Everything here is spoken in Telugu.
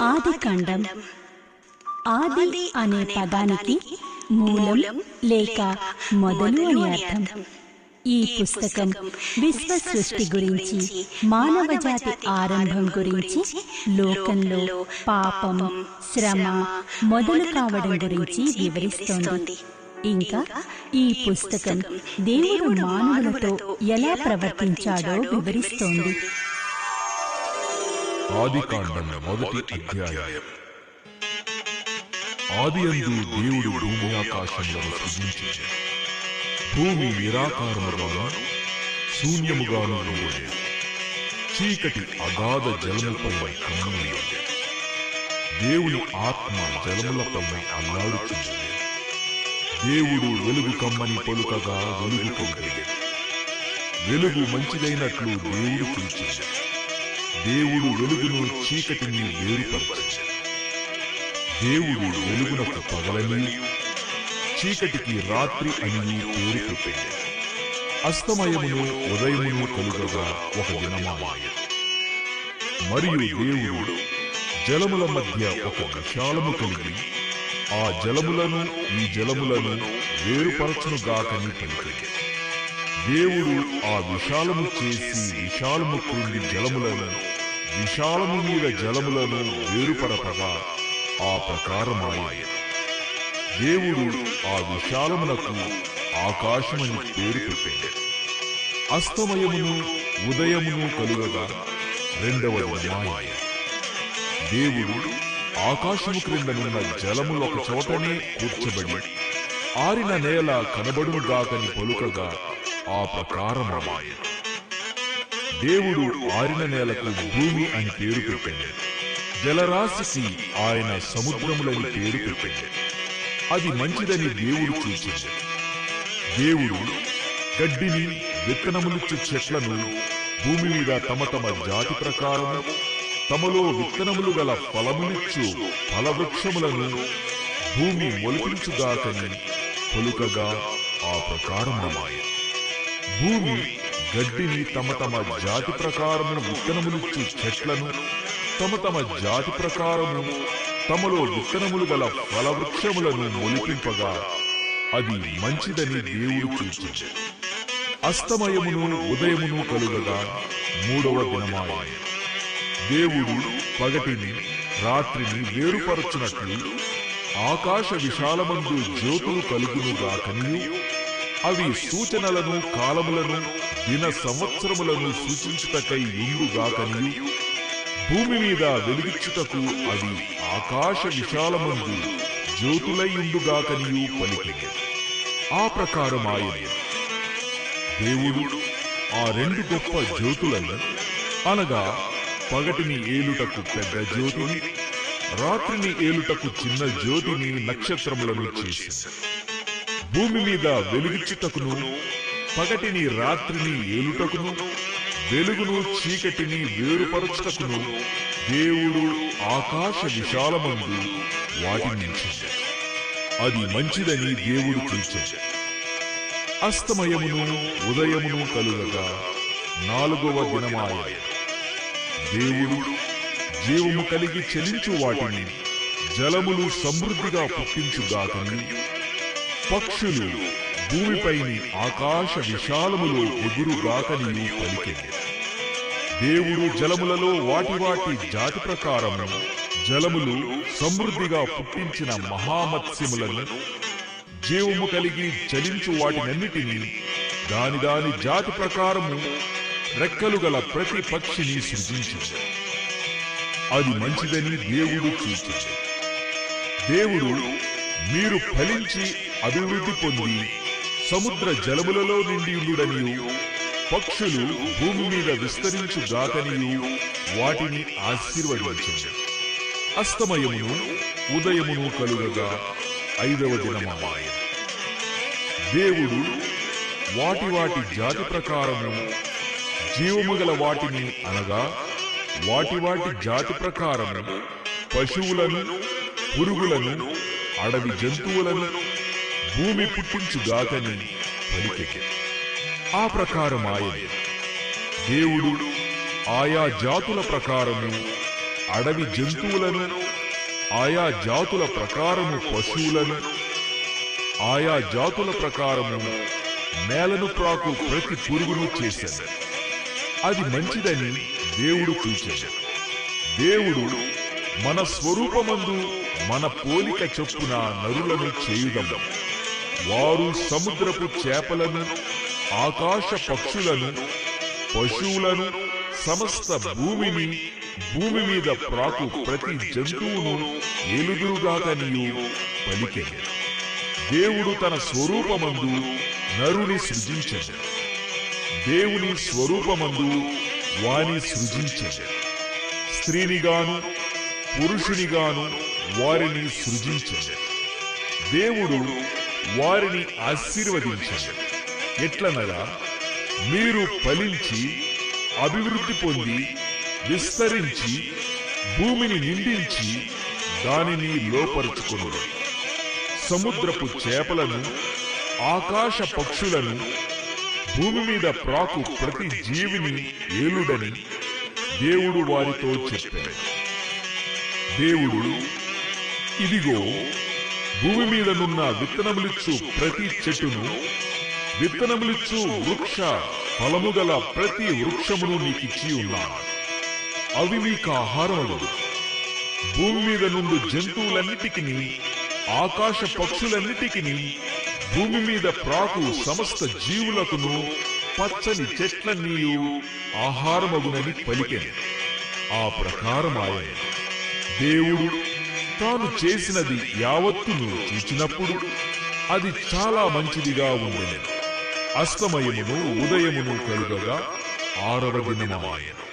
ఆది కాండం ఆది అనే పదానికి మూలం లేక మొదలు అని అర్థం. ఈ పుస్తకం విశ్వ సృష్టి గురించి మానవ జాతి ఆరంభం గురించి లోకంలో పాపం శ్రమ మొదలు కావడం గురించి వివరిస్తోంది. ఇంకా ఈ పుస్తకం దేవుడు మానవులతో ఎలా ప్రవర్తించాడో వివరిస్తోంది. ఆది కాండం మొదటి అధ్యాయం. ఆది అందు దేవుడు భూమి ఆకాశములను సృజించి భూమి నిరాకారముగాను శూన్యముగాను చీకటి అగాధ జలములపై కమ్ముని దేవుని ఆత్మ జలములపై అల్లాడుచుంది దేవుడు వెలుగు కమ్మని పలుకగా వెలుగు కలిగేది వెలుగు మంచిదైనట్లు దేవుడు పిలిచింది దేవుడు వెలుగును చీకటిని వేరుపరచు. దేవుడు వెలుగునకు పగలని చీకటికి రాత్రి అని పేరు పెట్టాడు అస్తమయమును ఉదయమును కలుగగా ఒక దినమాయ మరియు దేవుడు జలముల మధ్య ఒక విశాలము కలిగి ఆ జలములను ఈ జలములను వేరుపరచును గాకని పలికాడు దేవుడు ఆ విశాలము చేసి విశాలము క్రింది జలములను విశాలము మీద జలములను వేరుపరపగా ఆ ప్రకారమాయ. దేవుడు ఆ విశాలమునకు ఆకాశమని పేరు పెట్టాడు. అస్తమయమును ఉదయమును కలుగగా రెండవ మాయ దేవుడు ఆకాశము క్రిందనున్న జలములు ఒక చోటనే కూర్చబడి ఆరిన నేల కనబడుగాకని పలుకగా ఆ ప్రకారమాయ దేవుడు ఆరిన నేలకు భూమి అని పేరు పెట్టాడు జలరాశికి ఆయన సముద్రములని పేరు పెట్టాడు అది మంచిదని దేవుడు చూచింది దేవుడు గడ్డిని విత్తనములిచ్చు చెట్లను భూమి మీద తమ తమ జాతి ప్రకారము తమలో విత్తనములు గల ఫలములిచ్చు ఫలవృక్షములను భూమి మొలిపించుగాకని పలుకగా ఆ ప్రకారమాయ భూమి గడ్డిని తమ తమ జాతి ప్రకారము విత్తనములిచ్చు చెట్లను తమ తమ జాతి ప్రకారము తమలో విత్తనములు గల ఫలవృక్షములను మొలిపింపగా అది మంచిదని దేవుడు చూచింది అస్తమయమును ఉదయమును కలుగగా మూడవ దినమాయ. దేవుడు పగటిని రాత్రిని వేరుపరచునట్లు ఆకాశ విశాలమందు జ్యోతులు కలుగునుగా కనియు అవి సూచనలను కాలములను దిన సంవత్సరములను సూచించుటకై ఉండుగాకని భూమి మీద వెలిగించుటకు అవి ఆకాశ విశాలమందు జ్యోతులై ఇండుగాకనియు పలికింది ఆ ప్రకారం ఆయన దేవుడు ఆ రెండు గొప్ప జ్యోతులను అనగా పగటిని ఏలుటకు పెద్ద జ్యోతిని రాత్రిని ఏలుటకు చిన్న జ్యోతిని నక్షత్రములను చేసింది భూమి మీద వెలుగుచుటకును పగటిని రాత్రిని ఏలుటకును వెలుగును చీకటిని వేరుపరచుటకును దేవుడు ఆకాశ విశాలమందు వాటిని అది మంచిదని దేవుడు చూచాడు. అస్తమయమును ఉదయమును కలుగగా నాలుగవ దినమాయ దేవుడు జీవము కలిగి చెలించు వాటిని జలములు సమృద్ధిగా పుట్టించుగాకని పక్షులు భూమిపైని ఆకాశ విశాలములో ఎగురుగాకని పలికింది దేవుడు జలములలో వాటి వాటి జాతి ప్రకారము జలములు సమృద్ధిగా పుట్టించిన మహామత్స్యములను జీవము కలిగి చలించు వాటినన్నిటినీ దాని దాని జాతి ప్రకారము రెక్కలు గల ప్రతి పక్షిని సృజించింది అది మంచిదని దేవుడు చూచింది దేవుడు మీరు ఫలించి అభివృద్ధి పొంది సముద్ర జలములలో నిండి ఉండుడనియు పక్షులు భూమి మీద విస్తరించు గాకనియు వాటిని ఆశీర్వదించండి. అస్తమయమును ఉదయమును కలుగగా ఐదవ దినమాయ దేవుడు వాటి వాటి జాతి ప్రకారము జీవము గల వాటిని అనగా వాటి వాటి జాతి ప్రకారము పశువులను పురుగులను అడవి జంతువులను భూమి పుట్టించుగాకని పలికె ఆ ప్రకారం ఆయన దేవుడు ఆయా జాతుల ప్రకారము అడవి జంతువులను ఆయా జాతుల ప్రకారము పశువులను ఆయా జాతుల ప్రకారము నేలను ప్రాకు ప్రతి పురుగును చేశాడు అది మంచిదని దేవుడు చూచాడు దేవుడు మన స్వరూపమందు మన పోలిక చొప్పున నరులను చేయుదము. వారు సముద్రపు చేపలను ఆకాశ పక్షులను పశువులను సమస్త భూమిని భూమి మీద ప్రాకు ప్రతి జంతువును నీవు పలికెను. దేవుడు తన స్వరూపమందు నరుని సృజించడు దేవుని స్వరూపమందు వాని సృజించడు స్త్రీనిగాను పురుషునిగాను వారిని సృజించడు. దేవుడు వారిని ఆశీర్వదించడు. ఎట్లనగా మీరు ఫలించి అభివృద్ధి పొంది విస్తరించి భూమిని నిండించి దానిని లోపరుచుకును సముద్రపు చేపలను ఆకాశ పక్షులను భూమి మీద ప్రాకు ప్రతి జీవిని ఏలుడని దేవుడు వారితో చెప్పాడు. దేవుడు ఇదిగో భూమి మీద నున్న విత్తనములిచ్చు ప్రతి చెట్టును విత్తనములిచ్చు వృక్ష ఫలము గల ప్రతి వృక్షమును నీకిచ్చి ఉన్నా అవి మీకు ఆహారములు భూమి మీద నుండి జంతువులన్నిటికీ ఆకాశ పక్షులన్నిటికీ భూమి మీద ప్రాకు సమస్త జీవులకును పచ్చని చెట్లన్నీయు ఆహారమగునని పలికెను. ఆ ప్రకారం ఆయన దేవుడు తాను చేసినది యావత్తును చూచినప్పుడు అది చాలా మంచిదిగా ఉండెను అస్తమయమును ఉదయమును కలుగగా ఆరవ దినమాయను